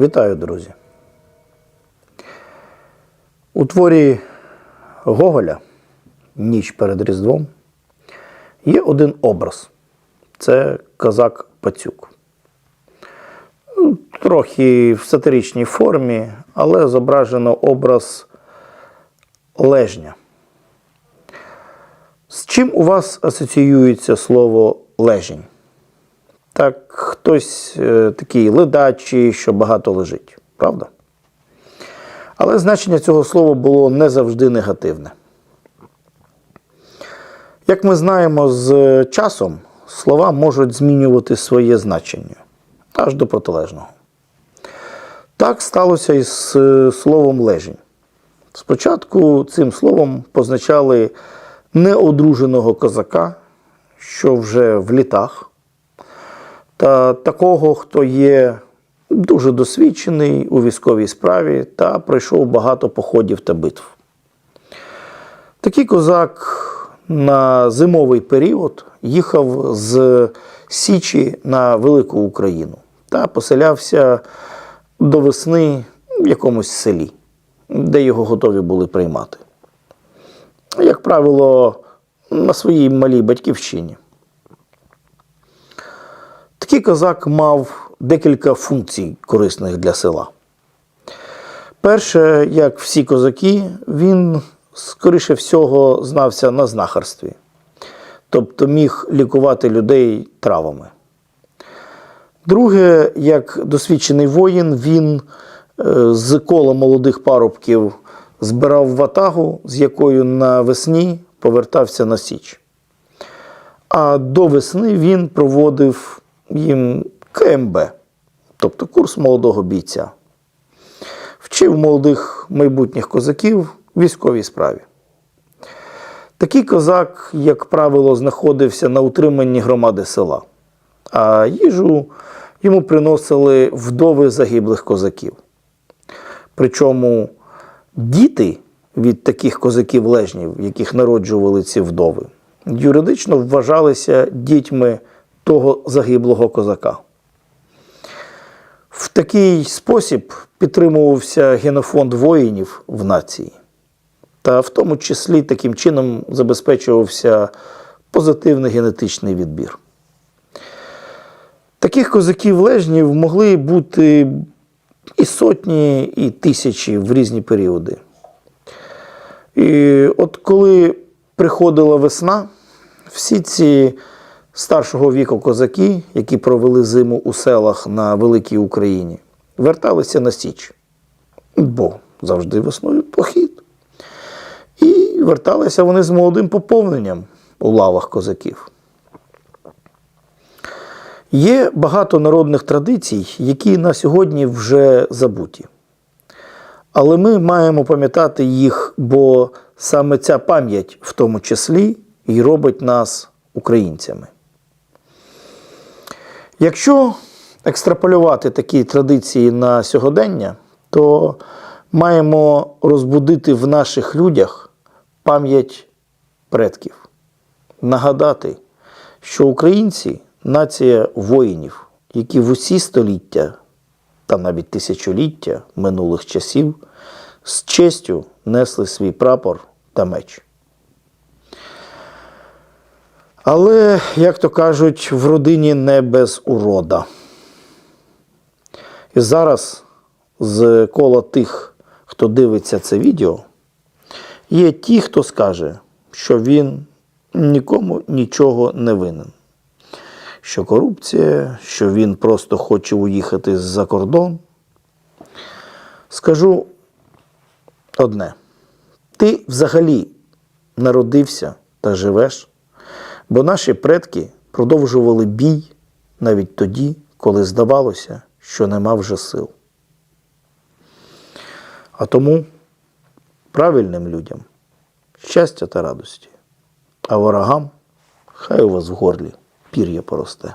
Вітаю, друзі. У творі Гоголя Ніч перед Різдвом є один образ. Це козак Пацюк. Ну, Трохи в сатиричній формі, але зображено образ лежня. З чим у вас асоціюється слово лежень? Так, хтось е, такий ледачий, що багато лежить, правда? Але значення цього слова було не завжди негативне. Як ми знаємо, з часом слова можуть змінювати своє значення аж до протилежного. Так сталося і з е, словом лежень. Спочатку цим словом позначали неодруженого козака, що вже в літах, та такого, хто є дуже досвідчений у військовій справі та пройшов багато походів та битв. Такий козак на зимовий період їхав з Січі на Велику Україну та поселявся до весни в якомусь селі, де його готові були приймати. Як правило, на своїй малій батьківщині. Такий козак мав декілька функцій корисних для села. Перше, як всі козаки, він, скоріше всього, знався на знахарстві, тобто міг лікувати людей травами. Друге, як досвідчений воїн, він е, з кола молодих парубків збирав ватагу, з якою навесні повертався на Січ. А до весни він проводив їм КМБ, тобто курс молодого бійця. Вчив молодих майбутніх козаків військовій справі. Такий козак, як правило, знаходився на утриманні громади села, а їжу йому приносили вдови загиблих козаків. Причому діти від таких козаків-лежнів, яких народжували ці вдови, юридично вважалися дітьми того загиблого козака. В такий спосіб підтримувався генофонд воїнів в нації, та в тому числі таким чином забезпечувався позитивний генетичний відбір. Таких козаків-лежнів могли бути і сотні, і тисячі в різні періоди. І от коли приходила весна, всі ці старшого віку козаки, які провели зиму у селах на Великій Україні, верталися на Січ. Бо завжди весною похід. І верталися вони з молодим поповненням у лавах козаків. Є багато народних традицій, які на сьогодні вже забуті. Але ми маємо пам'ятати їх, бо саме ця пам'ять в тому числі і робить нас українцями. Якщо екстраполювати такі традиції на сьогодення, то маємо розбудити в наших людях пам'ять предків, нагадати, що українці нація воїнів, які в усі століття та навіть тисячоліття минулих часів з честю несли свій прапор та меч. Але, як то кажуть, в родині не без урода. І зараз з кола тих, хто дивиться це відео, є ті, хто скаже, що він нікому нічого не винен. Що корупція, що він просто хоче уїхати за кордон. Скажу одне: ти взагалі народився та живеш, бо наші предки продовжували бій навіть тоді, коли здавалося, що нема вже сил. А тому правильним людям щастя та радості, а ворогам хай у вас в горлі пір'я поросте.